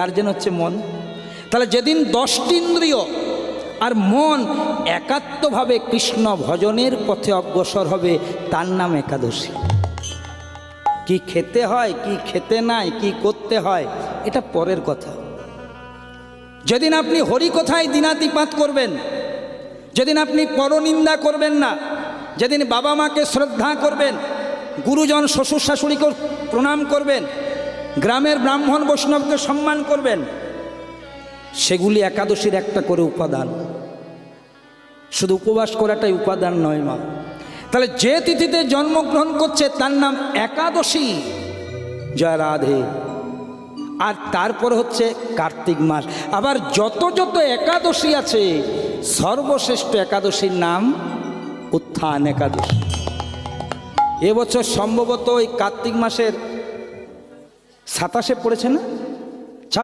Guardian হচ্ছে মন। তাহলে যেদিন দশটি ইন্দ্রিয় আর মন একাত্মভাবে কৃষ্ণ ভজনের পথে অগ্রসর হবে, তার নাম একাদশী। কি খেতে হয়, কি খেতে নাই, কি করতে হয়, এটা পরের কথা। যেদিন আপনি হরি কথায় দিনাতিপাত করবেন, যেদিন আপনি পরনিন্দা করবেন না, যেদিন বাবা মাকে শ্রদ্ধা করবেন, গুরুজন, শ্বশুর শাশুড়িকে প্রণাম করবেন গ্রামের ব্রাহ্মণ বৈষ্ণবকে সম্মান করবেন। সেগুলি একাদশীর একটা করে উপাদান। শুধু উপবাস করাটাই উপাদান নয় মা। তাহলে যে তিথিতে জন্মগ্রহণ করছে তার নাম একাদশী। জয় রাধে। আর তারপর হচ্ছে কার্তিক মাস। আবার যত যত একাদশী আছে, সর্বশ্রেষ্ঠ একাদশীর নাম উত্থান একাদশী। এবছর সম্ভবত ওই কার্তিক মাসের সাতাশে পড়েছে না?